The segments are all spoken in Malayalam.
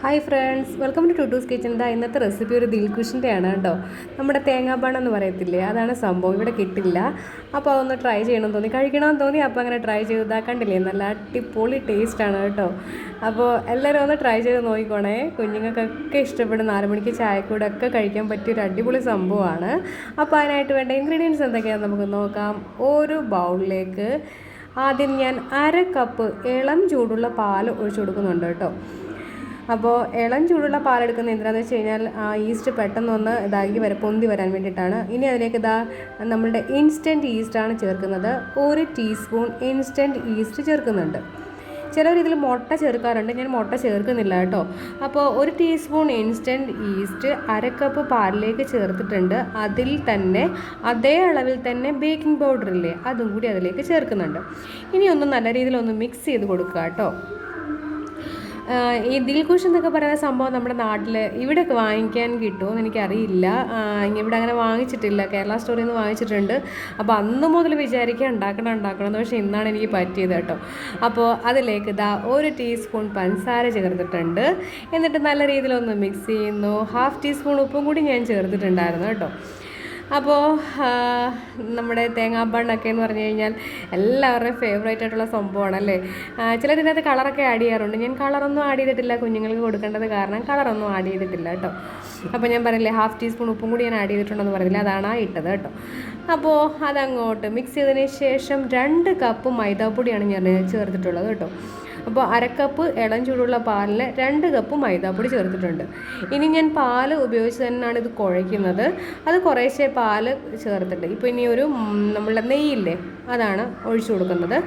Hi friends welcome to Tutu's kitchen ദാ ഇന്നത്തെ റെസിപ്പി ഒരു ദിൽകുഷിന്റെ ആണ് കേട്ടോ. നമ്മുടെ തേങ്ങാപ്പാണ് എന്ന് പറയത്തില്ലേ? അതാണ് സംഭവം. ഇവിടെ കിട്ടില്ല. അപ്പോൾ അതൊന്ന് ട്രൈ ചെയ്യണമെന്ന് തോന്നി. കഴിക്കണമെന്ന് തോന്നി. അപ്പോൾ അങ്ങനെ ട്രൈ ചെയ്താൽ കണ്ടില്ലേ? നല്ല അടിപൊളി ടേസ്റ്റാണ് കേട്ടോ. അപ്പോൾ എല്ലാവരും ഒന്ന് ട്രൈ ചെയ്ത് നോക്കിക്കോണേ. കുഞ്ഞുങ്ങൾക്കൊക്കെ ഇഷ്ടപ്പെടുന്ന നാല് മണിക്ക് ചായക്കൂടെ ഒക്കെ കഴിക്കാൻ പറ്റിയ ഒരു അടിപൊളി സംഭവമാണ്. അപ്പോൾ അതിനായിട്ട് വേണ്ട ഇൻഗ്രീഡിയൻസ് എന്തൊക്കെയാണെന്ന് നമുക്ക് നോക്കാം. ഒരു ബൗളിലേക്ക് ആദ്യം ഞാൻ അര കപ്പ് ഇളം ചൂടുള്ള പാൽ ഒഴിച്ചു കൊടുക്കുന്നുണ്ട് കേട്ടോ. അപ്പോൾ ഇളം ചൂടുള്ള പാലെടുക്കുന്ന എന്തിനാന്ന് വെച്ച് കഴിഞ്ഞാൽ ഈസ്റ്റ് പെട്ടെന്നൊന്ന് ഇതാക്കി വരെ പൊന്തി വരാൻ വേണ്ടിയിട്ടാണ്. ഇനി അതിലേക്ക് ഇതാ നമ്മളുടെ ഇൻസ്റ്റന്റ് ഈസ്റ്റാണ് ചേർക്കുന്നത്. ഒരു ടീസ്പൂൺ ഇൻസ്റ്റന്റ് ഈസ്റ്റ് ചേർക്കുന്നുണ്ട്. ചിലർ ഇതിൽ മുട്ട ചേർക്കാറുണ്ട്. ഞാൻ മുട്ട ചേർക്കുന്നില്ല കേട്ടോ. അപ്പോൾ ഒരു ടീസ്പൂൺ ഇൻസ്റ്റന്റ് ഈസ്റ്റ് അര കപ്പ് പാലിലേക്ക് ചേർത്തിട്ടുണ്ട്. അതിൽ തന്നെ അതേ അളവിൽ തന്നെ ബേക്കിംഗ് പൗഡർ ഇല്ലേ അതും കൂടി അതിലേക്ക് ചേർക്കുന്നുണ്ട്. ഇനി ഒന്ന് നല്ല രീതിയിൽ ഒന്ന് മിക്സ് ചെയ്ത് കൊടുക്കുക കേട്ടോ. ഈ ദിൽകുഷ് എന്നൊക്കെ പറയുന്ന സംഭവം നമ്മുടെ നാട്ടിൽ ഇവിടെയൊക്കെ വാങ്ങിക്കാൻ കിട്ടുമെന്ന് എനിക്കറിയില്ല. ഇവിടെ അങ്ങനെ വാങ്ങിച്ചിട്ടില്ല. കേരള സ്റ്റോറിൽ നിന്ന് വാങ്ങിച്ചിട്ടുണ്ട്. അപ്പോൾ അന്ന് മുതൽ വിചാരിക്കുക ഉണ്ടാക്കണം ഉണ്ടാക്കണം എന്ന് പക്ഷേ ഇന്നാണ് എനിക്ക് പറ്റിയത് കേട്ടോ. അപ്പോൾ അതിലേക്ക് ഇതാ ഒരു ടീസ്പൂൺ പഞ്ചസാര ചേർത്തിട്ടുണ്ട്. എന്നിട്ട് നല്ല രീതിയിലൊന്ന് മിക്സ് ചെയ്യുന്നു. ഹാഫ് ടീസ്പൂൺ ഉപ്പും കൂടി ഞാൻ ചേർത്തിട്ടുണ്ടായിരുന്നു കേട്ടോ. അപ്പോൾ നമ്മുടെ തേങ്ങാബണ്ണൊക്കെ എന്ന് പറഞ്ഞു കഴിഞ്ഞാൽ എല്ലാവരുടെയും ഫേവറേറ്റ് ആയിട്ടുള്ള സംഭവമാണ് അല്ലേ ചിലതിനകത്ത് കളറൊക്കെ ആഡ് ചെയ്യാറുണ്ട്. ഞാൻ കളറൊന്നും ആഡ് ചെയ്തിട്ടില്ല. കുഞ്ഞുങ്ങൾക്ക് കൊടുക്കേണ്ടത് കാരണം കളറൊന്നും ആഡ് ചെയ്തിട്ടില്ല കേട്ടോ. അപ്പോൾ ഞാൻ പറയില്ലേ ഹാഫ് ടീസ്പൂൺ ഉപ്പും കൂടി ഞാൻ ആഡ് ചെയ്തിട്ടുണ്ടെന്ന് പറഞ്ഞില്ല? അതാണ് ഇട്ടത് കേട്ടോ. അപ്പോൾ അതങ്ങോട്ട് മിക്സ് ചെയ്തതിന് ശേഷം രണ്ട് കപ്പ് മൈദാപ്പൊടിയാണ് ഞാൻ ചേർത്തിട്ടുള്ളത് കേട്ടോ. അപ്പോൾ അരക്കപ്പ് ഇളം ചൂടുള്ള പാലിൽ രണ്ട് കപ്പ് മൈദാപ്പൊടി ചേർത്തിട്ടുണ്ട്. ഇനി ഞാൻ പാൽ ഉപയോഗിച്ച് തന്നെയാണ് ഇത് കുഴയ്ക്കുന്നത്. അത് കുറേശ്ശെ പാൽ ചേർത്തിട്ട്. ഇപ്പോൾ ഇനി ഒരു നമ്മളുടെ നെയ്യില്ലേ അതാണ് ഒഴിച്ചു കൊടുക്കുന്നത്.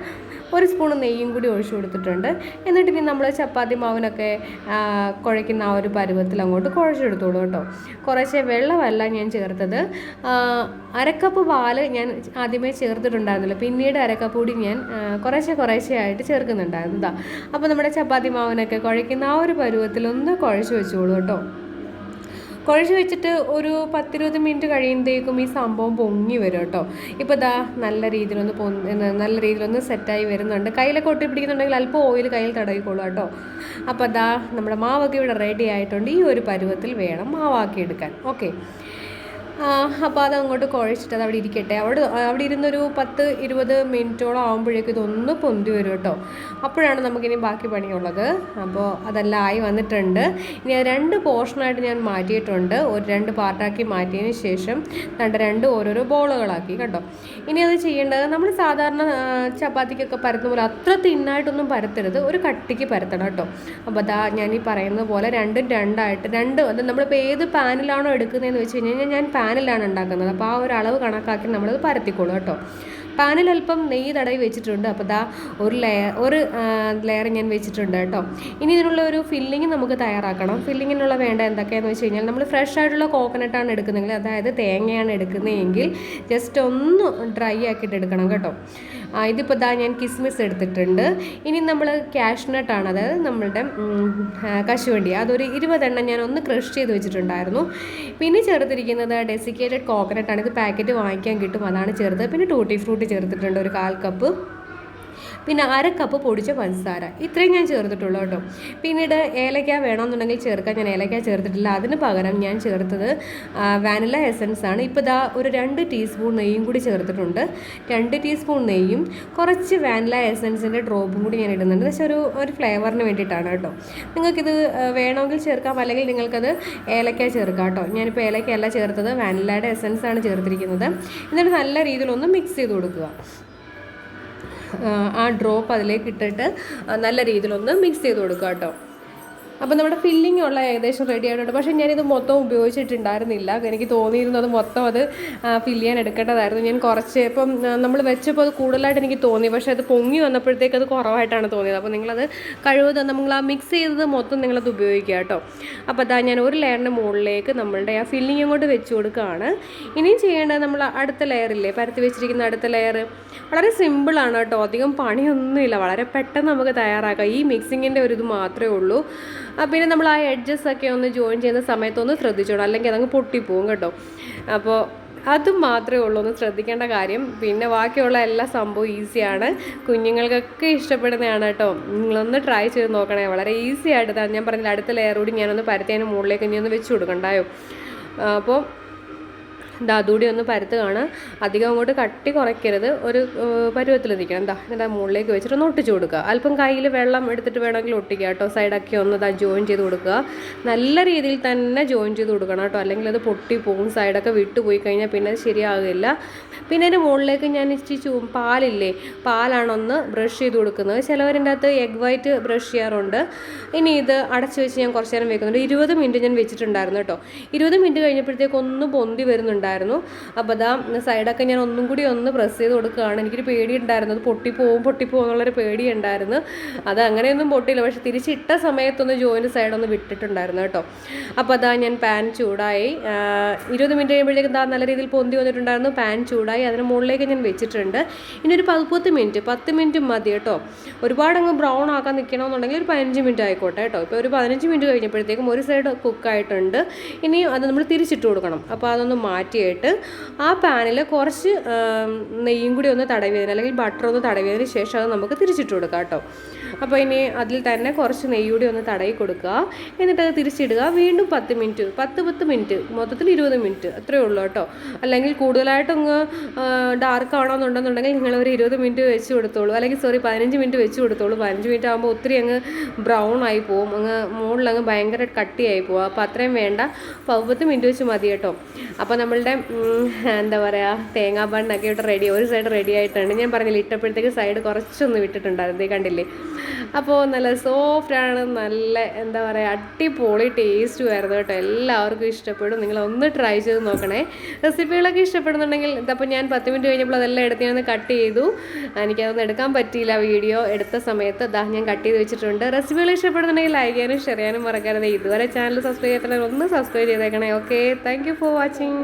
ഒരു സ്പൂൺ നെയ്യും കൂടി ഒഴിച്ചു കൊടുത്തിട്ടുണ്ട്. എന്നിട്ട് ഇനി നമ്മൾ ചപ്പാത്തി മാവിനൊക്കെ കുഴയ്ക്കുന്ന ആ ഒരു പരുവത്തിൽ അങ്ങോട്ട് കുഴച്ചെടുത്തോളൂ കേട്ടോ. കുറേശ്ശെ വെള്ളമല്ല ഞാൻ ചേർത്തത്. അരക്കപ്പ് പാൽ ഞാൻ ആദ്യമേ ചേർത്തിട്ടുണ്ടായിരുന്നില്ല. പിന്നീട് അരക്കപ്പ് കൂടി ഞാൻ കുറേശ്ശെ കുറേശ്ശെ ആയിട്ട് ചേർക്കുന്നുണ്ടായിരുന്നു അപ്പോൾ നമ്മുടെ ചപ്പാത്തി മാവിനൊക്കെ കുഴയ്ക്കുന്ന ആ ഒരു പരുവത്തിൽ ഒന്ന് കുഴച്ച് വെച്ചോളൂ കേട്ടോ. കുഴച്ച് വെച്ചിട്ട് ഒരു പത്തിരുപത് മിനിറ്റ് കഴിയുമ്പോഴേക്കും ഈ സംഭവം പൊങ്ങി വരും കേട്ടോ. ഇപ്പോൾ ദാ നല്ല രീതിയിലൊന്ന് പൊന്ന് നല്ല രീതിയിലൊന്ന് സെറ്റായി വരുന്നുണ്ട്. കയ്യിലൊക്കെ ഒട്ടി പിടിക്കുന്നുണ്ടെങ്കിൽ അല്പം ഓയിൽ കയ്യിൽ തടവിക്കോളൂ കേട്ടോ. അപ്പോൾ ദാ നമ്മുടെ മാവൊക്കെ ഇവിടെ റെഡി ആയിട്ടുണ്ട്. ഈ ഒരു പരുവത്തിൽ വേണം മാവാക്കി എടുക്കാൻ. ഓക്കെ അപ്പോൾ അത് അങ്ങോട്ട് കുഴച്ചിട്ട് അത് അവിടെ ഇരിക്കട്ടെ. അവിടെ അവിടെ ഇരുന്നൊരു പത്ത് ഇരുപത് മിനിറ്റോളം ആകുമ്പോഴേക്കും ഇതൊന്ന് പൊന്തി വരും കേട്ടോ. അപ്പോഴാണ് നമുക്കിനി ബാക്കി പണിയുള്ളത്. അപ്പോൾ അതെല്ലാം ആയി വന്നിട്ടുണ്ട്. ഇനി അത് രണ്ട് പോർഷനായിട്ട് ഞാൻ മാറ്റിയിട്ടുണ്ട്. ഒരു രണ്ട് പാർട്ടാക്കി മാറ്റിയതിന് ശേഷം രണ്ട് രണ്ട് ഓരോരോ ബോളുകളാക്കി കേട്ടോ. ഇനി അത് ചെയ്യേണ്ടത് നമ്മൾ സാധാരണ ചപ്പാത്തിക്കൊക്കെ പരത്തുന്ന പോലെ അത്ര തിന്നായിട്ടൊന്നും പരത്തരുത്. ഒരു കട്ടിക്ക് പരത്തണം കേട്ടോ. അപ്പോൾ അതാ ഞാൻ ഈ പറയുന്നത് പോലെ രണ്ടും രണ്ടായിട്ട് രണ്ട് അത് നമ്മളിപ്പോൾ ഏത് പാനിലാണോ എടുക്കുന്നതെന്ന് വെച്ച് കഴിഞ്ഞാൽ ഞാൻ പാനിലാണ് ഉണ്ടാക്കുന്നത്. അപ്പോൾ ആ ഒരു അളവ് കണക്കാക്കി നമ്മളത് പരത്തിക്കോളൂ കേട്ടോ. പാനിൽ അല്പം നെയ്യ് തടവി വെച്ചിട്ടുണ്ട്. അപ്പോൾ ദാ ഒരു ലെയർ ഒരു ലെയർ ഞാൻ വെച്ചിട്ടുണ്ട് കേട്ടോ. ഇനി ഇതിനുള്ള ഒരു ഫില്ലിങ് നമുക്ക് തയ്യാറാക്കണം. ഫില്ലിങ്ങിനുള്ള വേണ്ട എന്തൊക്കെയാണെന്ന് വെച്ച് കഴിഞ്ഞാൽ നമ്മൾ ഫ്രഷ് ആയിട്ടുള്ള കോക്കനട്ടാണ് എടുക്കുന്നതെങ്കിൽ അതായത് തേങ്ങയാണ് എടുക്കുന്നതെങ്കിൽ ജസ്റ്റ് ഒന്ന് ഡ്രൈ ആക്കിയിട്ട് എടുക്കണം കേട്ടോ. ഇതിപ്പോൾ ദാ ഞാൻ കിസ്മിസ് എടുത്തിട്ടുണ്ട്. ഇനി നമ്മൾ ക്യാഷ്നട്ടാണ് അതായത് നമ്മളുടെ കശുവണ്ടി. അതൊരു ഇരുപതെണ്ണം ഞാൻ ഒന്ന് ക്രഷ് ചെയ്ത് വെച്ചിട്ടുണ്ടായിരുന്നു. പിന്നെ ചേർത്തിരിക്കുന്നത് ഡെസിക്കേറ്റഡ് കോക്കനട്ടാണ് ഇത് പാക്കറ്റ് വാങ്ങിക്കാൻ കിട്ടും. അതാണ് ചേർത്ത് പിന്നെ ടൂട്ടി ഫ്രൂട്ടി ചേർത്തിട്ടുണ്ട് ഒരു കാൽ കപ്പ്. പിന്നെ അര കപ്പ് പൊടിച്ച പഞ്ചസാര. ഇത്രയും ഞാൻ ചേർത്തിട്ടുള്ളൂ കേട്ടോ. പിന്നീട് ഏലക്ക വേണമെന്നുണ്ടെങ്കിൽ ചേർക്കാം. ഞാൻ ഏലക്ക ചേർത്തിട്ടില്ല. അതിന് പകരം ഞാൻ ചേർത്തത് വാനില എസൻസ് ആണ്. ഇപ്പോൾ ഇതാ ഒരു രണ്ട് ടീസ്പൂൺ നെയ്യും കൂടി ചേർത്തിട്ടുണ്ട്. രണ്ട് ടീസ്പൂൺ നെയ്യും കുറച്ച് വാനില എസൻസിന്റെ ഡ്രോപ്പും കൂടി ഞാൻ ഇടുന്നുണ്ട്. പക്ഷേ ഒരു ഒരു ഫ്ലേവറിന് വേണ്ടിയിട്ടാണ് കേട്ടോ. നിങ്ങൾക്കിത് വേണമെങ്കിൽ ചേർക്കാം. അല്ലെങ്കിൽ നിങ്ങൾക്കത് ഏലക്ക ചേർക്കാം കേട്ടോ. ഞാനിപ്പോൾ ഏലക്കയല്ല ചേർത്തത്. വാനിലയുടെ എസൻസ് ആണ് ചേർത്തിരിക്കുന്നത്. എന്നിട്ട് നല്ല രീതിയിലൊന്ന് മിക്സ് ചെയ്ത് കൊടുക്കുക. ആ ഡ്രോപ്പ് അതിലേക്ക് ഇട്ടിട്ട് നല്ല രീതിയിലൊന്ന് മിക്സ് ചെയ്ത് കൊടുക്കുക കേട്ടോ അപ്പോൾ നമ്മുടെ ഫില്ലിംഗ് ഉള്ള ഏകദേശം റെഡി ആയിട്ടുണ്ട്. പക്ഷേ ഞാനിത് മൊത്തം ഉപയോഗിച്ചിട്ടുണ്ടായിരുന്നില്ല. എനിക്ക് തോന്നിയിരുന്നത് മൊത്തം അത് ഫില്ല് ചെയ്യാൻ എടുക്കേണ്ടതായിരുന്നു. ഞാൻ കുറച്ച് ഇപ്പം നമ്മൾ വെച്ചപ്പോൾ അത് കൂടുതലായിട്ട് എനിക്ക് തോന്നി. പക്ഷേ അത് പൊങ്ങി വന്നപ്പോഴത്തേക്ക് അത് കുറവായിട്ടാണ് തോന്നിയത്. അപ്പോൾ നിങ്ങളത് കഴിവതും നമ്മൾ ആ മിക്സ് ചെയ്തത് മൊത്തം നിങ്ങളത് ഉപയോഗിക്കുക കേട്ടോ. അപ്പോൾ അതാ ഞാൻ ഒരു ലെയറിന്റെ മുകളിലേക്ക് നമ്മളുടെ ആ ഫില്ലിംഗ് അങ്ങോട്ട് വെച്ച് കൊടുക്കുകയാണ്. ഇനിയും ചെയ്യേണ്ടത് നമ്മൾ അടുത്ത ലെയറില്ലേ പരത്തി വെച്ചിരിക്കുന്ന അടുത്ത ലെയർ വളരെ സിമ്പിളാണ് കേട്ടോ. അധികം പണിയൊന്നുമില്ല. വളരെ പെട്ടെന്ന് നമുക്ക് തയ്യാറാക്കാം. ഈ മിക്സിങ്ങിന്റെ ഒരു ഇത് മാത്രമേ ഉള്ളൂ. പിന്നെ നമ്മൾ ആ എഡ്ജസ് ഒക്കെ ഒന്ന് ജോയിൻ ചെയ്യുന്ന സമയത്തൊന്ന് ശ്രദ്ധിച്ചോണം. അല്ലെങ്കിൽ അതങ്ങ് പൊട്ടിപ്പോവും കേട്ടോ. അപ്പോൾ അത് മാത്രമേ ഉള്ളൂ. ഒന്ന് ശ്രദ്ധിക്കേണ്ട കാര്യം. പിന്നെ ബാക്കിയുള്ള എല്ലാ സംഭവം ഈസിയാണ് കുഞ്ഞുങ്ങൾക്കൊക്കെ ഇഷ്ടപ്പെടുന്നതാണ് കേട്ടോ. നിങ്ങളൊന്ന് ട്രൈ ചെയ്ത് നോക്കണേ. വളരെ ഈസി ആയിട്ട് ഞാൻ പറഞ്ഞില്ല അടുത്ത ലെയർ കൂടി ഞാനൊന്ന് പരത്തിയതിന് മുകളിലേക്ക് ഇനി ഒന്ന് വെച്ച് കൊടുക്കണ്ടായോ? അപ്പോൾ ഇതാ അതുകൂടി ഒന്ന് പരത്തുകയാണ് അധികം അങ്ങോട്ട് കട്ടി കുറയ്ക്കരുത്. ഒരു പരുവത്തിൽ നിൽക്കണം എന്താ എന്താ മുകളിലേക്ക് വെച്ചിട്ട് ഒന്ന് ഒട്ടിച്ചു കൊടുക്കുക. അല്പം കയ്യിൽ വെള്ളം എടുത്തിട്ട് വേണമെങ്കിൽ ഒട്ടിക്കുക കേട്ടോ. സൈഡൊക്കെ ഒന്ന് ഇതാ ജോയിൻ ചെയ്ത് കൊടുക്കുക. നല്ല രീതിയിൽ തന്നെ ജോയിൻ ചെയ്ത് കൊടുക്കണം കേട്ടോ. അല്ലെങ്കിൽ അത് പൊട്ടി പോകും സൈഡൊക്കെ വിട്ടു പോയി കഴിഞ്ഞാൽ പിന്നെ അത് ശരിയാകില്ല. പിന്നെ അതിന്റെ മുകളിലേക്ക് ഞാൻ ഇച്ചിരി പാലില്ലേ? പാലാണൊന്ന് ബ്രഷ് ചെയ്ത് കൊടുക്കുന്നത്. ചിലവരിന്റെ അകത്ത് എഗ് വൈറ്റ് ബ്രഷ് ചെയ്യാറുണ്ട്. ഇനി ഇത് അടച്ച് വെച്ച് ഞാൻ കുറച്ച് നേരം വെക്കുന്നുണ്ട്. ഇരുപത് മിനിറ്റ് ഞാൻ വെച്ചിട്ടുണ്ടായിരുന്നു കേട്ടോ. ഇരുപത് മിനിറ്റ് കഴിഞ്ഞപ്പോഴത്തേക്ക് ഒന്ന് പൊന്തി വരുന്നുണ്ടായിരുന്നു. അപ്പോൾ അതാ സൈഡൊക്കെ ഞാൻ ഒന്നും കൂടി ഒന്ന് പ്രസ് ചെയ്ത് കൊടുക്കുകയാണ്. എനിക്കൊരു പേടി ഉണ്ടായിരുന്നു അത് പൊട്ടിപ്പോവും പൊട്ടിപ്പോവും എന്നുള്ളൊരു പേടി ഉണ്ടായിരുന്നു അത് അങ്ങനെയൊന്നും പൊട്ടിയില്ല. പക്ഷെ തിരിച്ചിട്ട സമയത്തൊന്ന് ജോയിന്റ് സൈഡൊന്ന് വിട്ടിട്ടുണ്ടായിരുന്നു കേട്ടോ. അപ്പോൾ അതാ ഞാൻ പാൻ ചൂടായി. ഇരുപത് മിനിറ്റ് കഴിയുമ്പോഴേക്കും ദാ നല്ല രീതിയിൽ പൊന്തി വന്നിട്ടുണ്ടായിരുന്നു. പാൻ ചൂടായി. അതിന് മുകളിലേക്ക് ഞാൻ വെച്ചിട്ടുണ്ട്. ഇനി ഒരു പത്ത് മിനിറ്റ് പത്ത് മിനിറ്റ് മതി കേട്ടോ. ഒരുപാട് അങ്ങ് ബ്രൗൺ ആക്കാൻ നിൽക്കണമെന്നുണ്ടെങ്കിൽ ഒരു പതിനഞ്ച് മിനിറ്റ് ആയിക്കോട്ടെ കേട്ടോ. ഇപ്പോൾ ഒരു പതിനഞ്ച് മിനിറ്റ് കഴിഞ്ഞപ്പോഴത്തേക്കും ഒരു സൈഡ് കുക്കായിട്ടുണ്ട് ഇനി അത് നമ്മൾ തിരിച്ചിട്ട് കൊടുക്കണം. അപ്പോൾ അതൊന്ന് മാറ്റിയിട്ട് ആ പാനിൽ കുറച്ച് നെയ്യും കൂടി ഒന്ന് തടവിയതിന് അല്ലെങ്കിൽ ബട്ടർ ഒന്ന് തടവിയതിന് ശേഷം അത് നമുക്ക് തിരിച്ചിട്ട് കൊടുക്കാം കേട്ടോ. അപ്പോൾ ഇനി അതിൽ തന്നെ കുറച്ച് നെയ്യൂടി ഒന്ന് തടയി കൊടുക്കുക. എന്നിട്ട് അത് തിരിച്ചിടുക. വീണ്ടും പത്ത് മിനിറ്റ് പത്ത് പത്ത് മിനിറ്റ് മൊത്തത്തിൽ ഇരുപത് മിനിറ്റ് അത്രയേ ഉള്ളൂ കേട്ടോ. അല്ലെങ്കിൽ കൂടുതലായിട്ടൊന്ന് ഡാർക്ക് ആവണമെന്നുണ്ടെന്നുണ്ടെങ്കിൽ നിങ്ങൾ ഒരു ഇരുപത് മിനിറ്റ് വെച്ച് കൊടുത്തോളൂ. അല്ലെങ്കിൽ സോറി പതിനഞ്ച് മിനിറ്റ് വെച്ച് കൊടുത്തോളൂ. പതിനഞ്ച് മിനിറ്റ് ആകുമ്പോൾ ഒത്തിരി അങ്ങ് ബ്രൗൺ ആയി പോകും അങ്ങ് മുകളിൽ അങ്ങ് ഭയങ്കര കട്ടിയായി പോകും അപ്പോൾ അത്രയും വേണ്ട. പത്ത് മിനിറ്റ് വെച്ച് മതി കേട്ടോ. അപ്പോൾ നമ്മളുടെ എന്താ പറയുക തേങ്ങാ ബണ്ണൊക്കെ ഇവിടെ റെഡി ഒരു സൈഡ് റെഡി ആയിട്ടുണ്ട്. ഞാൻ പറഞ്ഞില്ല ഇട്ടപ്പോഴത്തേക്ക് സൈഡ് കുറച്ചൊന്ന് വിട്ടിട്ടുണ്ടായിരുന്നു. കണ്ടില്ലേ? അപ്പോൾ നല്ല സോഫ്റ്റ് ആണ് നല്ല എന്താ പറയുക അടിപൊളി ടേസ്റ്റ് ആയിരുന്നു കേട്ടോ. എല്ലാവർക്കും ഇഷ്ടപ്പെടും നിങ്ങൾ ഒന്ന് ട്രൈ ചെയ്ത് നോക്കണേ. റെസിപ്പികളൊക്കെ ഇഷ്ടപ്പെടുന്നുണ്ടെങ്കിൽ ഇതപ്പോൾ ഞാൻ പത്ത് മിനിറ്റ് കഴിഞ്ഞപ്പോൾ അതെല്ലാം എടുത്ത് ഞാൻ കട്ട് ചെയ്തു. എനിക്കതൊന്നും എടുക്കാൻ പറ്റിയില്ല വീഡിയോ എടുത്ത സമയത്ത്. ദാ ഞാൻ കട്ട് ചെയ്ത് വെച്ചിട്ടുണ്ട്. റെസിപ്പികൾ ഇഷ്ടപ്പെടുന്നുണ്ടെങ്കിൽ ലൈക്ക് ചെയ്യാനും ഷെയർ ചെയ്യാനും മറക്കരുത്. ഇതുവരെ ചാനൽ സബ്സ്ക്രൈബ് ചെയ്യാത്തവർ ഒന്ന് സബ്സ്ക്രൈബ് ചെയ്തേക്കണേ. Okay thank for watching